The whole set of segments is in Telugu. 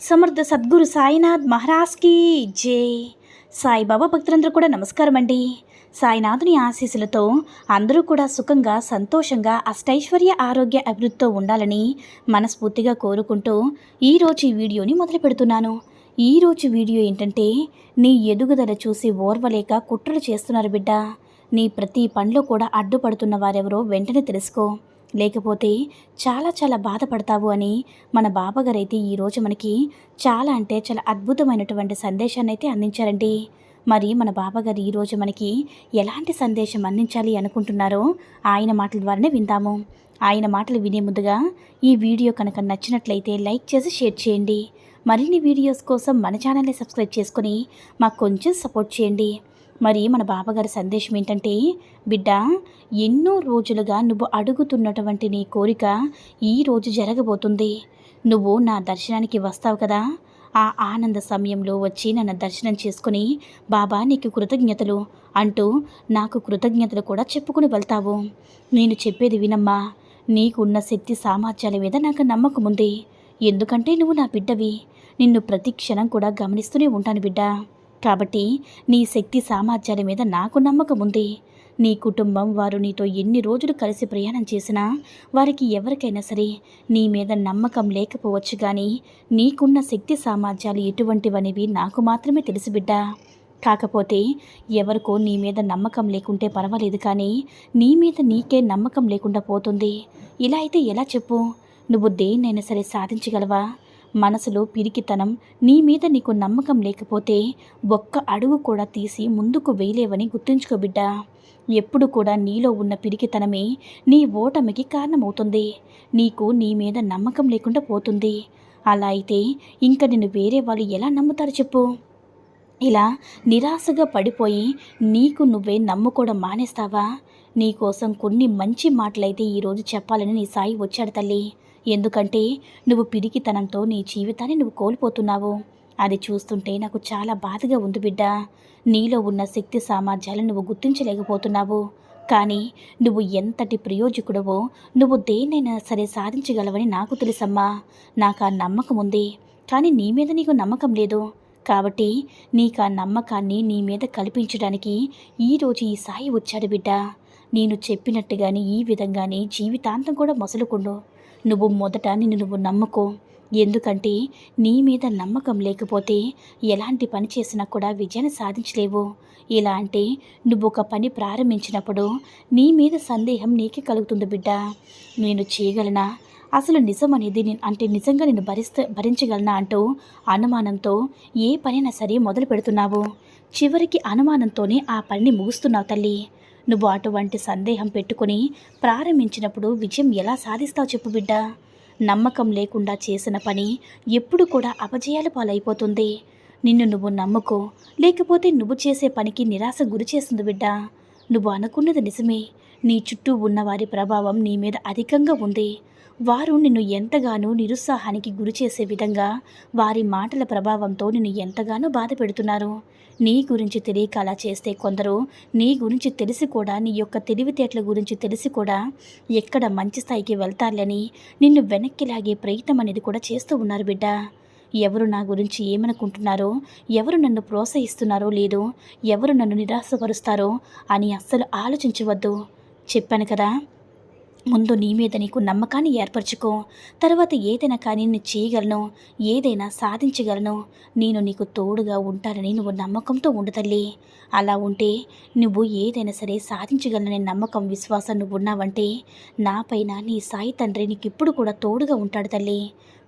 సమర్థ సద్గురు సాయినాథ్ మహారాజ్కి జై. సాయిబాబా భక్తులందరూ కూడా నమస్కారం అండి సాయినాథుని ఆశీస్సులతో అందరూ కూడా సుఖంగా సంతోషంగా అష్టైశ్వర్య ఆరోగ్య అభివృద్ధితో ఉండాలని మనస్ఫూర్తిగా కోరుకుంటూ ఈరోజు ఈ వీడియోని మొదలు పెడుతున్నాను. ఈరోజు వీడియో ఏంటంటే నీ ఎదుగుదల చూసి ఓర్వలేక కుట్రలు చేస్తున్నారు బిడ్డ. నీ ప్రతి పనిలో కూడా అడ్డుపడుతున్న వారెవరో వెంటనే తెలుసుకో. లేకపోతే చాలా చాలా బాధపడతావు అని మన బాబాగారు అయితే ఈరోజు మనకి చాలా అంటే చాలా అద్భుతమైనటువంటి సందేశాన్ని అయితే అందించారండి. మరి మన బాబాగారు ఈరోజు మనకి ఎలాంటి సందేశం అందించాలి అనుకుంటున్నారో ఆయన మాటల ద్వారానే విందాము. ఆయన మాటలు వినే ముందుగా ఈ వీడియో కనుక నచ్చినట్లయితే లైక్ చేసి షేర్ చేయండి. మరిన్ని వీడియోస్ కోసం మన ఛానల్ని సబ్స్క్రైబ్ చేసుకొని మాకు కొంచెం సపోర్ట్ చేయండి. మరి మన బాబాగారి సందేశం ఏంటంటే బిడ్డ ఎన్నో రోజులుగా నువ్వు అడుగుతున్నటువంటి నీ కోరిక ఈ రోజు జరగబోతుంది. నువ్వు నా దర్శనానికి వస్తావు కదా. ఆ ఆనంద సమయంలో వచ్చి నన్ను దర్శనం చేసుకుని బాబా నీకు కృతజ్ఞతలు అంటూ నాకు కృతజ్ఞతలు కూడా చెప్పుకుని వెళ్తావు. నేను చెప్పేది వినమ్మా. నీకున్న శక్తి సామర్థ్యాల మీద నాకు నమ్మకం ఉంది. ఎందుకంటే నువ్వు నా బిడ్డవి. నిన్ను ప్రతి క్షణం కూడా గమనిస్తూనే ఉంటాను బిడ్డ. కాబట్టి నీ శక్తి సామర్థ్యాల మీద నాకు నమ్మకం ఉంది. నీ కుటుంబం వారు నీతో ఎన్ని రోజులు కలిసి ప్రయాణం చేసినా వారికి ఎవరికైనా సరే నీ మీద నమ్మకం లేకపోవచ్చు కానీ నీకున్న శక్తి సామర్థ్యాలు ఎటువంటివనేవి నాకు మాత్రమే తెలుసు బిడ్డ. కాకపోతే ఎవరికో నీ మీద నమ్మకం లేకుంటే పర్వాలేదు కానీ నీ మీద నీకే నమ్మకం లేకుండా పోతుంది. ఇలా అయితే ఎలా చెప్పు? నువ్వు దేన్నైనా సరే సాధించగలవా? మనసులో పిరికితనం నీ మీద నీకు నమ్మకం లేకపోతే ఒక్క అడుగు కూడా తీసి ముందుకు వేయలేవని గుర్తుంచుకో బిడ్డా. ఎప్పుడు కూడా నీలో ఉన్న పిరికితనమే నీ ఓటమికి కారణమవుతుంది. నీకు నీ మీద నమ్మకం లేకుండా పోతుంది. అలా అయితే ఇంకా నిన్ను వేరే వాళ్ళు ఎలా నమ్ముతారు చెప్పు. ఇలా నిరాశగా పడిపోయి నీకు నువ్వే నమ్ముకోవడం మానేస్తావా? నీకోసం కొన్ని మంచి మాటలైతే ఈరోజు చెప్పాలని నీ సాయి వచ్చాడు తల్లి. ఎందుకంటే నువ్వు పిరికితనంతో నీ జీవితాన్ని నువ్వు కోల్పోతున్నావు. అది చూస్తుంటే నాకు చాలా బాధగా ఉంది బిడ్డ. నీలో ఉన్న శక్తి సామర్థ్యాలను నువ్వు గుర్తించలేకపోతున్నావు. కానీ నువ్వు ఎంతటి ప్రయోజకుడవో నువ్వు దేన్నైనా సరే సాధించగలవని నాకు తెలుసమ్మా. నాకు ఆ నమ్మకం ఉంది. కానీ నీ మీద నీకు నమ్మకం లేదు. కాబట్టి నీకు ఆ నమ్మకాన్ని నీ మీద కల్పించడానికి ఈరోజు ఈ సాయి వచ్చాడు బిడ్డ. నేను చెప్పినట్టుగానే ఈ విధంగానే జీవితాంతం కూడా మొసలుకుండు. నువ్వు మొదట నిన్ను నువ్వు నమ్ముకో. ఎందుకంటే నీ మీద నమ్మకం లేకపోతే ఎలాంటి పని చేసినా కూడా విజయాన్ని సాధించలేవు. ఇలా అంటే నువ్వు ఒక పని ప్రారంభించినప్పుడు నీ మీద సందేహం నీకే కలుగుతుంది బిడ్డ. నేను చేయగలనా? అసలు నిజం అనేది నేను అంటే నిజంగా నేను భరిస్త భరించగలనా అంటూ అనుమానంతో ఏ పనైనా సరే మొదలు పెడుతున్నావు. చివరికి అనుమానంతోనే ఆ పనిని ముగుస్తున్నావు తల్లి. నువ్వు అటువంటి సందేహం పెట్టుకుని ప్రారంభించినప్పుడు విజయం ఎలా సాధిస్తావు చెప్పు బిడ్డ. నమ్మకం లేకుండా చేసిన పని ఎప్పుడు కూడా అపజయాల పాలైపోతుంది. నిన్ను నువ్వు నమ్ముకో లేకపోతే నువ్వు చేసే పనికి నిరాశ గురి చేస్తుంది బిడ్డ. నువ్వు అనుకున్నది నిజమే. నీ చుట్టూ ఉన్నవారి ప్రభావం నీ మీద అధికంగా ఉంది. వారు నిన్ను ఎంతగానో నిరుత్సాహానికి గురి చేసే విధంగా వారి మాటల ప్రభావంతో నిన్ను ఎంతగానో బాధ పెడుతున్నారు. నీ గురించి తెలియక అలా చేస్తే కొందరు నీ గురించి తెలిసి కూడా నీ యొక్క తెలివితేటల గురించి తెలిసి కూడా ఎక్కడ మంచి స్థాయికి వెళ్తారులని నిన్ను వెనక్కి లాగే ప్రయత్నం అనేది కూడా చేస్తూ ఉన్నారు బిడ్డ. ఎవరు నా గురించి ఏమనుకుంటున్నారో ఎవరు నన్ను ప్రోత్సహిస్తున్నారో లేదో ఎవరు నన్ను నిరాశపరుస్తారో అని అస్సలు ఆలోచించవద్దు. చెప్పాను కదా ముందు నీ మీద నీకు నమ్మకాన్ని ఏర్పరచుకో. తర్వాత ఏదైనా కానీ నేను చేయగలను ఏదైనా సాధించగలను. నేను నీకు తోడుగా ఉంటానని నువ్వు నమ్మకంతో ఉండు తల్లి. అలా ఉంటే నువ్వు ఏదైనా సరే సాధించగలననే నమ్మకం విశ్వాసం నువ్వు ఉన్నావంటే నాపైన నీ సాయి తండ్రి నీకు ఇప్పుడు కూడా తోడుగా ఉంటాడు తల్లి.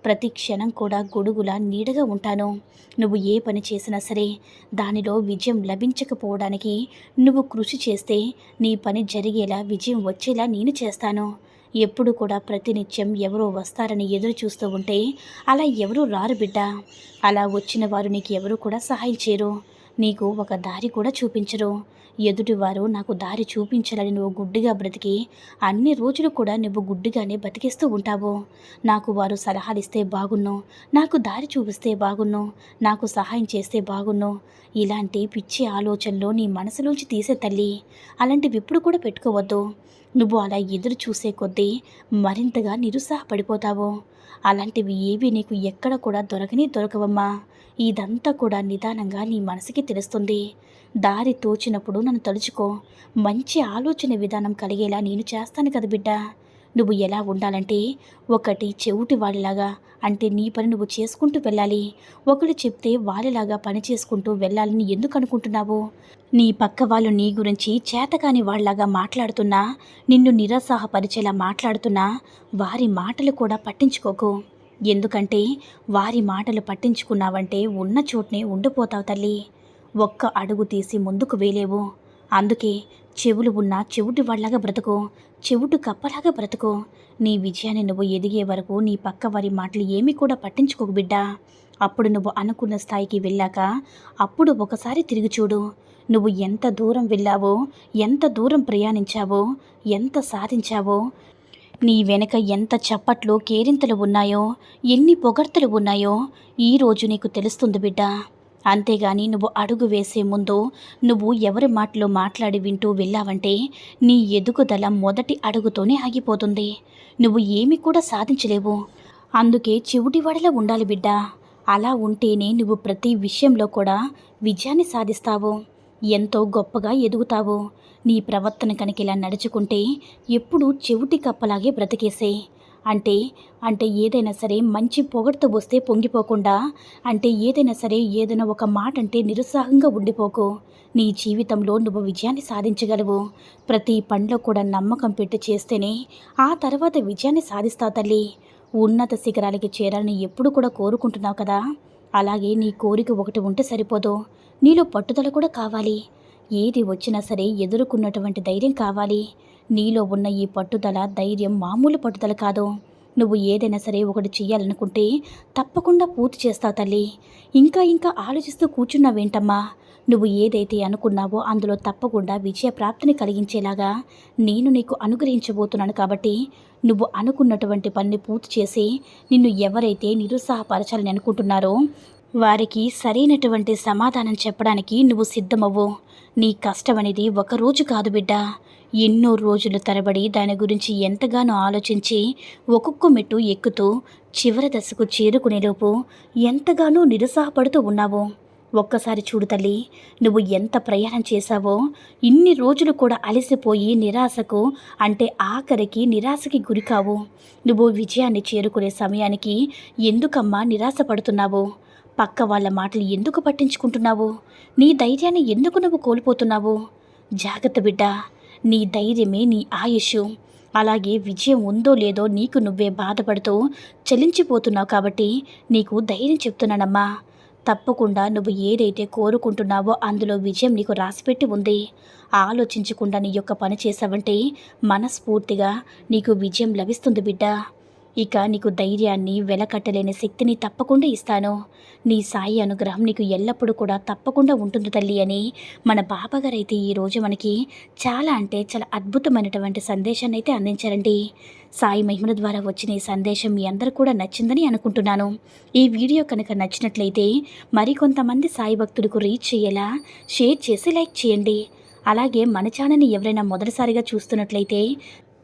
ప్రతి క్షణం కూడా గొడుగులా నీడగా ఉంటాను. నువ్వు ఏ పని చేసినా సరే దానిలో విజయం లభించకపోవడానికి నువ్వు కృషి చేస్తే నీ పని జరిగేలా విజయం వచ్చేలా నేను చేస్తాను. ఎప్పుడు కూడా ప్రతినిత్యం ఎవరో వస్తారని ఎదురు చూస్తూ ఉంటే అలా ఎవరూ రారు బిడ్డ. అలా వచ్చిన వారు నీకు ఎవరు కూడా సహాయం చేయరు. నీకు ఒక దారి కూడా చూపించరు. ఎదుటివారు నాకు దారి చూపించాలని నువ్వు గుడ్డిగా బ్రతికి అన్ని రోజులు కూడా నువ్వు గుడ్డిగానే బతికేస్తూ ఉంటావు. నాకు వారు సలహాలు ఇస్తే బాగున్ను నాకు దారి చూపిస్తే బాగున్ను నాకు సహాయం చేస్తే బాగున్ను. ఇలాంటి పిచ్చి ఆలోచనలు నీ మనసులోంచి తీసే తల్లి అలాంటివి ఇప్పుడు కూడా పెట్టుకోవద్దు. నువ్వు అలా ఎదురు చూసే కొద్దీ మరింతగా నిరుత్సాహపడిపోతావు. అలాంటివి ఏవి నీకు ఎక్కడ కూడా దొరకని దొరకవమ్మా. ఇదంతా కూడా నిదానంగా నీ మనసుకి తెలుస్తుంది. దారి తోచినప్పుడు నన్ను తలుచుకో. మంచి ఆలోచన విధానం కలిగేలా నేను చేస్తాను కదా బిడ్డ. నువ్వు ఎలా ఉండాలంటే ఒకటి చెవిటి వాళ్ళలాగా అంటే నీ పని నువ్వు చేసుకుంటూ వెళ్ళాలి. ఒకరు చెప్తే వాళ్ళలాగా పని చేసుకుంటూ వెళ్ళాలని ఎందుకు అనుకుంటున్నావు? నీ పక్క వాళ్ళు నీ గురించి చేతకాని వాళ్ళలాగా మాట్లాడుతున్నా నిన్ను నిరాసాహపరిచేలా మాట్లాడుతున్నా వారి మాటలు కూడా పట్టించుకోకు. ఎందుకంటే వారి మాటలు పట్టించుకున్నావంటే ఉన్న చోట్నే ఉండిపోతావు తల్లి. ఒక్క అడుగు తీసి ముందుకు వేలేవు అందుకే చెవులు ఉన్న చెవుటి వాళ్ళగా బ్రతుకు చెవుటు కప్పలాగా బ్రతుకు. నీ విజయాన్ని నువ్వు ఎదిగే వరకు నీ పక్క వారి మాటలు ఏమీ కూడా పట్టించుకోకు బిడ్డా. అప్పుడు నువ్వు అనుకున్న స్థాయికి వెళ్ళాక అప్పుడు ఒకసారి తిరిగి చూడు. నువ్వు ఎంత దూరం వెళ్ళావో ఎంత దూరం ప్రయాణించావో ఎంత సాధించావో నీ వెనక ఎంత చప్పట్లు కేరింతలు ఉన్నాయో ఎన్ని పొగడ్తలు ఉన్నాయో ఈరోజు నీకు తెలుస్తుంది బిడ్డ. అంతేగాని నువ్వు అడుగు వేసే ముందు నువ్వు ఎవరి మాటలో మాట్లాడి వింటూ వెళ్ళావంటే నీ ఎదుగుదల మొదటి అడుగుతోనే ఆగిపోతుంది. నువ్వు ఏమి కూడా సాధించలేవు. అందుకే చెవిటివాడిలా ఉండాలి బిడ్డ. అలా ఉంటేనే నువ్వు ప్రతి విషయంలో కూడా విజయాన్ని సాధిస్తావు. ఎంతో గొప్పగా ఎదుగుతావు. నీ ప్రవర్తన కనుక ఇలా నడుచుకుంటే ఎప్పుడూ చెవిటి కప్పలాగే బ్రతికేసే అంటే అంటే ఏదైనా సరే మంచి పొగడ్త వస్తే పొంగిపోకుండా అంటే ఏదైనా సరే ఏదైనా ఒక మాట అంటే నిరుత్సాహంగా ఉండిపోకు. నీ జీవితంలో నువ్వు విజయాన్ని సాధించగలవు. ప్రతి పనిలో కూడా నమ్మకం పెట్టి చేస్తేనే ఆ తర్వాత విజయాన్ని సాధిస్తావు తల్లి. ఉన్నత శిఖరాలకి చేరాలని ఎప్పుడు కూడా కోరుకుంటున్నావు కదా? అలాగే నీ కోరిక ఒకటి ఉంటే సరిపోదు. నీలో పట్టుదల కూడా కావాలి. ఏది వచ్చినా సరే ఎదుర్కొన్నటువంటి ధైర్యం కావాలి. నీలో ఉన్న ఈ పట్టుదల ధైర్యం మామూలు పట్టుదల కాదు. నువ్వు ఏదైనా సరే ఒకటి చెయ్యాలనుకుంటే తప్పకుండా పూర్తి చేస్తావు తల్లి. ఇంకా ఇంకా ఆలోచిస్తూ కూర్చున్నావేంటమ్మా? నువ్వు ఏదైతే అనుకున్నావో అందులో తప్పకుండా విజయ ప్రాప్తిని కలిగించేలాగా నేను నీకు అనుగ్రహించబోతున్నాను కాబట్టి నువ్వు అనుకున్నటువంటి పనిని పూర్తి చేసి నిన్ను ఎవరైతే నిరుత్సాహపరచాలని అనుకుంటున్నారో వారికి సరైనటువంటి సమాధానం చెప్పడానికి నువ్వు సిద్ధమవ్వు. నీ కష్టం అనేది ఒకరోజు కాదు బిడ్డ. ఎన్నో రోజులు తరబడి దాని గురించి ఎంతగానో ఆలోచించి ఒక్కొక్క మెట్టు ఎక్కుతూ చివరి దశకు చేరుకునేలోపు ఎంతగానో నిరుత్సాహపడుతూ ఉన్నావు. ఒక్కసారి చూడు తల్లి నువ్వు ఎంత ప్రయాణం చేశావో ఇన్ని రోజులు కూడా అలసిపోయి నిరాశకు అంటే ఆఖరికి నిరాశకి గురికావు. నువ్వు విజయాన్ని చేరుకునే సమయానికి ఎందుకమ్మా నిరాశ పడుతున్నావు పక్క వాళ్ళ మాటలు ఎందుకు పట్టించుకుంటున్నావు? నీ ధైర్యాన్ని ఎందుకు నువ్వు కోల్పోతున్నావు? జాగ్రత్త బిడ్డ నీ ధైర్యమే నీ ఆయుష్. అలాగే విజయం ఉందో లేదో నీకు నువ్వే బాధపడుతూ చలించిపోతున్నావు కాబట్టి నీకు ధైర్యం చెప్తున్నానమ్మా. తప్పకుండా నువ్వు ఏదైతే కోరుకుంటున్నావో అందులో విజయం నీకు రాసిపెట్టి ఉంది. ఆలోచించకుండా నీ యొక్క పని చేసావంటే మనస్ఫూర్తిగా నీకు విజయం లభిస్తుంది బిడ్డ. ఇక నీకు ధైర్యాన్ని వెలకట్టలేని శక్తిని తప్పకుండా ఇస్తాను. నీ సాయి అనుగ్రహం నీకు ఎల్లప్పుడూ కూడా తప్పకుండా ఉంటుంది తల్లి అని మన బాబాగారు అయితే ఈరోజు మనకి చాలా అంటే చాలా అద్భుతమైనటువంటి సందేశాన్ని అయితే అందించారండి. సాయి మహిమల ద్వారా వచ్చిన ఈ సందేశం మీ అందరూ కూడా నచ్చిందని అనుకుంటున్నాను. ఈ వీడియో కనుక నచ్చినట్లయితే మరికొంతమంది సాయి భక్తులకు రీచ్ చేయేలా షేర్ చేసి లైక్ చేయండి. అలాగే మన ఛానల్ని ఎవరైనా మొదటిసారిగా చూస్తున్నట్లయితే